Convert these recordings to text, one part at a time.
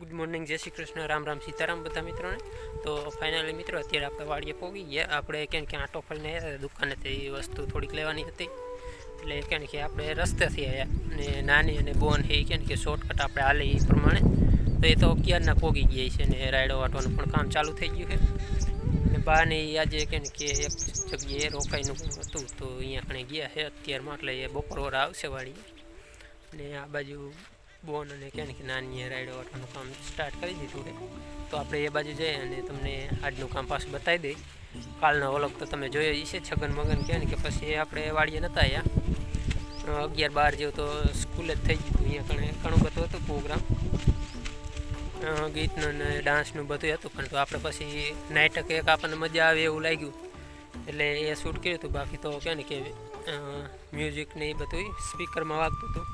Good morning જય શ્રી કૃષ્ણ, રામ રામ સીતારામ બધા મિત્રોને. તો ફાઇનલી મિત્રો, અત્યારે આપણે વાડીએ પહોંચી ગયા. આપણે કેમ કે આટો હતા દુકાનેથી વસ્તુ થોડીક લેવાની હતી. એટલે કેમ કે આપણે રસ્તેથી આવ્યા અને નાની અને બોન એ કેમ કે શોર્ટકટ આપણે હાલે એ પ્રમાણે. તો એ તો અગિયારના પોગી ગયા છે ને રાયડો વાટવાનું પણ કામ ચાલુ થઈ ગયું છે. અને બાને આજે કેમ કે એક જગ્યાએ રોકાઈનું હતું. તો અહીંયા કણે ગયા છે અત્યારમાં, એટલે એ બપોર આવશે વાડીએ. ને આ બાજુ બોન અને કે નાની રાઈડો વાટવાનું કામ સ્ટાર્ટ કરી દીધું છે. તો આપણે એ બાજુ જઈએ અને તમને આજનું કામ પાછું બતાવી દઈ. કાલનો અલગ તો તમે જોયો છે, છગન મગન કહે ને કે પછી આપણે વાડીએ નહોતા આવ્યા અગિયાર બાર જેવું તો સ્કૂલે જ થઈ ગયું. અહીંયા કણે ઘણું બધું હતું પ્રોગ્રામ ગીતનું ને ડાન્સનું બધું હતું. પણ તો આપણે પછી નાટક એક આપણને મજા આવે એવું લાગ્યું. એટલે એ શૂટ કર્યું હતું. બાકી તો કહે ને કે મ્યુઝિક ને એ બધું સ્પીકરમાં વાગતું હતું.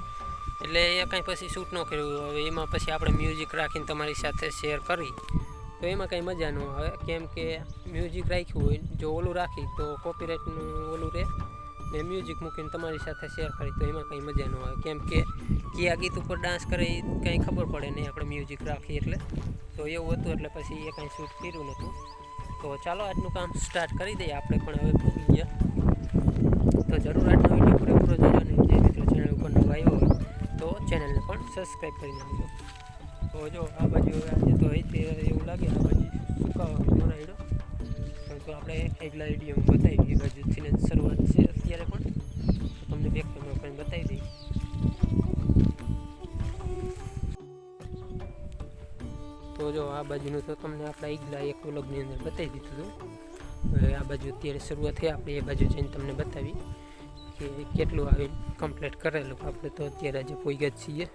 એટલે એ કાંઈ પછી શૂટ ન કર્યું હવે એમાં પછી આપણે મ્યુઝિક રાખીને તમારી સાથે શેર કરી. તો એમાં કાંઈ મજા ન આવે. કેમ કે મ્યુઝિક રાખ્યું હોય, જો ઓલું રાખી, તો કોપીરાઇટનું ઓલું રહે. ને મ્યુઝિક મૂકીને તમારી સાથે શેર કરી, તો એમાં કંઈ મજા ન આવે. કેમ કે કયા ગીત ઉપર ડાન્સ કરે એ કંઈ ખબર પડે નહીં, આપણે મ્યુઝિક રાખીએ એટલે. તો એવું હતું એટલે પછી એ કાંઈ શૂટ કર્યું નહોતું. તો ચાલો, આજનું કામ સ્ટાર્ટ કરી દઈએ. આપણે પણ હવે પૂરી ગયા. તો જરૂર આજનો વીડિયો પૂરેપૂરો જોજો જે મિત્રો ચેનલ ઉપર નવા આવ્યો હોય તો ચેનલને પણ સબસ્ક્રાઈબ કરી નાખજો. તો જો આ બાજુ આજે તો અહીંથી એવું લાગે, આ બાજુ સુકાવા પણ તો આપણે એકલા વિડીયોમાં બતાવી એ બાજુથી શરૂઆત છે અત્યારે પણ. તમને બેક કેમેરા પણ બતાવી દઈએ. તો જો આ બાજુનું તો તમને આપણા એકલા એક વ્લોગની અંદર બતાવી દીધું હતું. હવે આ બાજુ અત્યારે શરૂઆત થઈ આપણે એ બાજુ જઈને તમને બતાવી કે કેટલું આવી કમ્પ્લીટ કરેલું. આપણે તો અત્યારે આજે પોઈગા જ છીએ.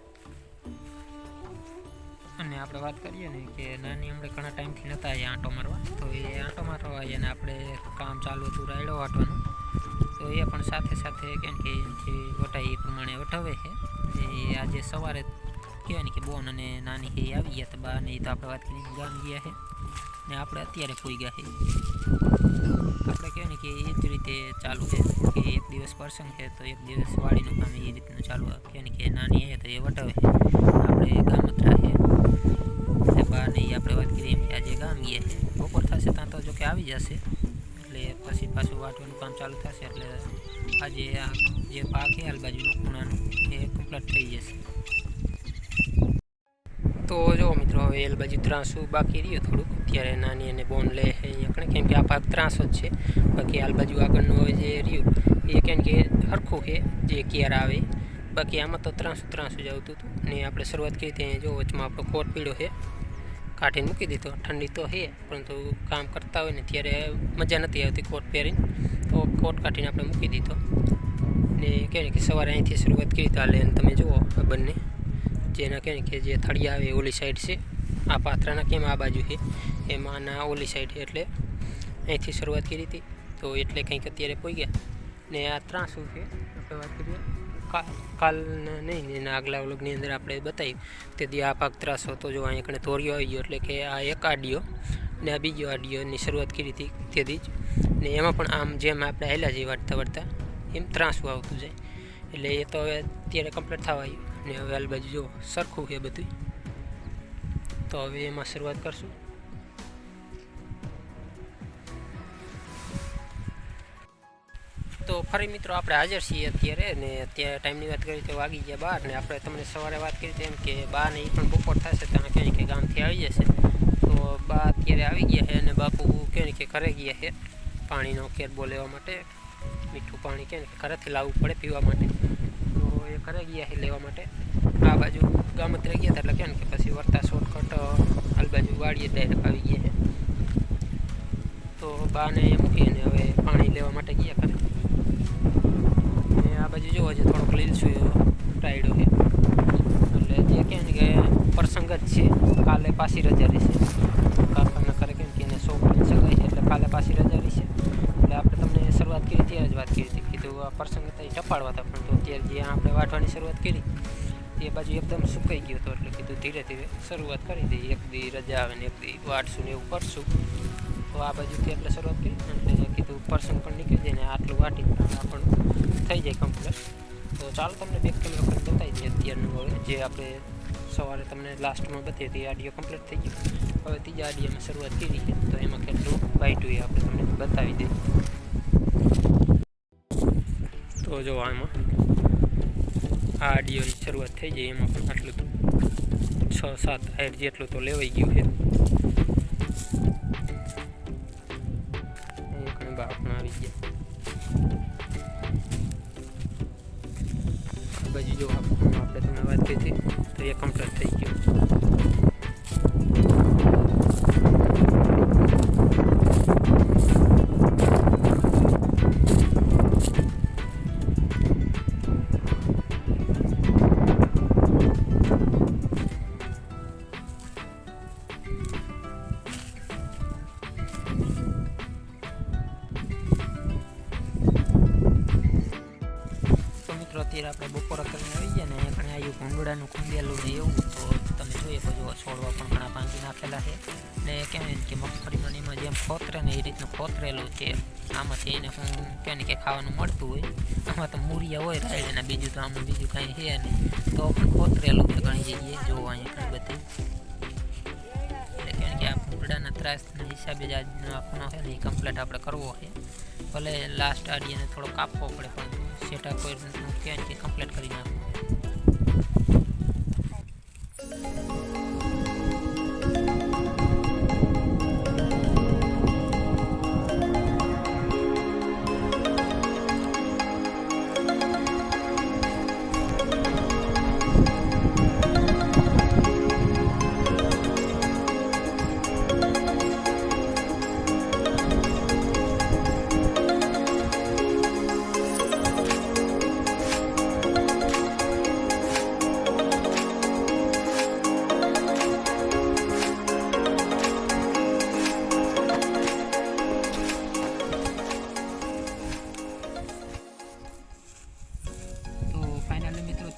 અને આપણે વાત કરીએ ને કે નાની હમણાં ઘણા ટાઈમથી નહોતા અહીંયા આંટો મારવા. તો એ આંટો મારવા આવ્યા અને આપણે કામ ચાલુ હતું રાયડો વાટવાનું. તો એ પણ સાથે સાથે કેમ કે જે વટાય એ પ્રમાણે વટાવે છે. એ આજે સવારે કહેવાય ને કે બોન અને નાની હે આવી ગયા તો બા ને તો આપણે વાત કરીને ગામ ગયા છે ને આપણે અત્યારે પૂઈ ગયા છે આપણે કહેવાય ને કે એ જ રીતે ચાલુ છે. કે એક દિવસ પ્રસંગ છે તો એક દિવસ વાડીનું કામ એ રીતનું ચાલુ કહેવાય ને કે નાની હે તો એ વટાવે છે. આપણે ગામ છે એટલે બા ને આપણે વાત કરીએ એમ આજે ગામ ગયા છે બપોર થશે ત્યાં તો જો કે આવી જશે. એટલે પછી પાછું વાટવાનું કામ ચાલુ થશે એટલે આજે આ જે પાક છે હાલ બાજુનું ખૂણાનું, એ કમ્પ્લીટ થઈ જશે. હવે એલ બાજુ ત્રાસું બાકી રહ્યું થોડુંક. અત્યારે નાની અને બોન લે અહીંયા કણે. કેમ કે આ ભાગ ત્રાસો જ છે. બાકી આલ બાજુ આગળનું હવે જે રહ્યું, એ કેમ કે હરખું છે જે કેર આવે. બાકી આમાં તો ત્રાસું ત્રાસું જ આવતું હતું. ને આપણે શરૂઆત કરી હતી જો, વચમાં આપણો કોટ પીળો છે. કાઢીને મૂકી દીધો. ઠંડી તો છે, પરંતુ કામ કરતા હોય ને ત્યારે મજા નથી આવતી કોટ પહેરીને. તો કોટ કાઢીને આપણે મૂકી દીધો. ને કહે કે સવારે અહીંથી શરૂઆત કરી તો હાલે. અને તમે જુઓ આ બંને. જેના કહે કે જે થળિયા આવે ઓલી સાઈડ છે. આ પાત્રાના કેમ આ બાજુ છે? એમાં ના ઓલી સાઈડ એટલે અહીંથી શરૂઆત કરી હતી. તો એટલે કંઈક અત્યારે પોઈ ગયા. ને આ ત્રાસું છે. આપણે વાત કરીએ કાલના નહીં એના આગલા વ્લોગની અંદર આપણે બતાવ્યું. તેથી આ ભાગ ત્રાસો તો જો અહીંયા કણે તોરિયો આવી ગયો. એટલે કે આ એક આડિયો ને આ બીજો આડિયોની શરૂઆત કરી હતી તેથી જ. ને એમાં પણ આમ જેમ આપણે આવેલા જઈએ વાટતા વાટતા, એમ ત્રાસું આવતું જાય. એટલે એ તો હવે અત્યારે કમ્પ્લીટ થવા આવ્યું. ને હવે હાલ બાજુ જો સરખું છે બધું તો હવે એમાં શરૂઆત કરશું. તો ફરી મિત્રો આપણે હાજર છીએ અત્યારે ને અત્યારે ટાઈમની વાત કરીએ તો વાગી ગયા બાર ને આપણે તમને સવારે વાત કરી તેમ કે બા ને એ પણ બપોર થશે ત્યાં કહે કે ગામથી આવી જશે. તો બા અત્યારે આવી ગયા છે અને બાપુ કહે કે ઘરે ગયા છે પાણીનો કેરબો લેવા માટે. મીઠું પાણી કે ઘરેથી લાવવું પડે પીવા માટે. તો એ ઘરે ગયા છે લેવા માટે. આ બાજુ ગામત્રે ગયા હતા એટલે કે કે પછી વર્તા શોર્ટકટ હાલ બાજુ વાળીએ ડાયરેક્ટ આવી ગયા છે. તો બાને મૂકીને હવે પાણી લેવા માટે ગયા કરે. અને આ બાજુ જોવો છે થોડોક લીલસું ટાઈડો છે. એટલે જે કહે ને કે પ્રસંગ જ છે. કાલે પાછી રજા રહેશે કાકાના કરે કેમ કે એને છોકરીને સગાઈ છે એટલે કાલે પાછી રજા રહેશે એટલે આપણે તમને શરૂઆત કરી ત્યારે જ વાત કરી હતી કીધું આ પ્રસંગ હતા એ ટપાડવા હતા, પણ તો અત્યારે જે આપણે વાટવાની શરૂઆત કરી, એ બાજુ એકદમ સુકાઈ ગયો હતો, એટલે કીધું ધીરે ધીરે શરૂઆત કરી દઈએ. એક દી રજા આવે ને એક દી વાટશું ને એવું કરશું. તો આ બાજુથી એટલે શરૂઆત કરી એટલે કીધું પર્સન પણ નીકળી જાય ને આટલું વાટી પણ થઈ જાય કમ્પ્લીટ તો ચાલો તમને બેક કેમેરો પણ બતાવી દઈએ અત્યારનું હવે, જે આપણે સવારે તમને લાસ્ટમાં બતાવી હતી આડિયો કમ્પ્લીટ થઈ ગયો. હવે ત્રીજા આડિયામાં શરૂઆત કરી તો એમાં કેટલું વાઈટું હોય આપણે તમને બતાવી દઈએ. તો જો આમાં આ ડીઓની શરૂઆત થઈ જાય એમાં પણ આટલું તો છ, સાત, આઠ જેટલું તો લેવાઈ ગયું છે. પણ આવી ગયા. બાજુ જો આપણે તમને વાત કરી હતી, તો એ કમ્પ્લીટ થઈ ગયું. આપણે બપોરે કરીને આવી ગયા ને અહીંયા કણે આવ્યું ભૂંગળાનું ખુંદેલું ને એવું, તો તમે જોઈએ તો જો છોડવા પણ ઘણા ભાંગી નાખેલા છે. ને કહેવાય ને કે મગફળીમાં એમાં જેમ ખોતરે ને એ રીતનું ખોતરેલું છે, આમાંથી એને હું કહેવાય ને કે ખાવાનું મળતું હોય. આમાં તો મૂરિયા હોય રાયડ ને બીજું તો આમાં બીજું કાંઈ છે નહીં. તો પણ ખોતરેલું છે ઘણી જગ્યાએ, જોવા અહીંયા ઘણી બધી. એટલે કહેવાય કે આ ભૂંગળાના ત્રાસના હિસાબે જ આજનો આપણો છે ને એ કમ્પ્લીટ આપણે કરવો છે. ભલે લાસ્ટ આડીને થોડો કાપવો પડે પણ સેટા કોઈ કહે ને કે કમ્પ્લીટ કરી નાખવું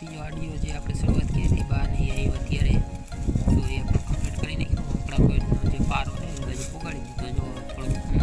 ત્રીજો આડિયો જે આપણે શરૂઆત કરી હતી બહારની આવ્યો અત્યારે. તો એ આપણે કમ્પ્લીટ કરી નાખ્યું આપણા કોઈનો જે પારો છે, એ બાજુ પોગાડી દીધો. જો થોડુંક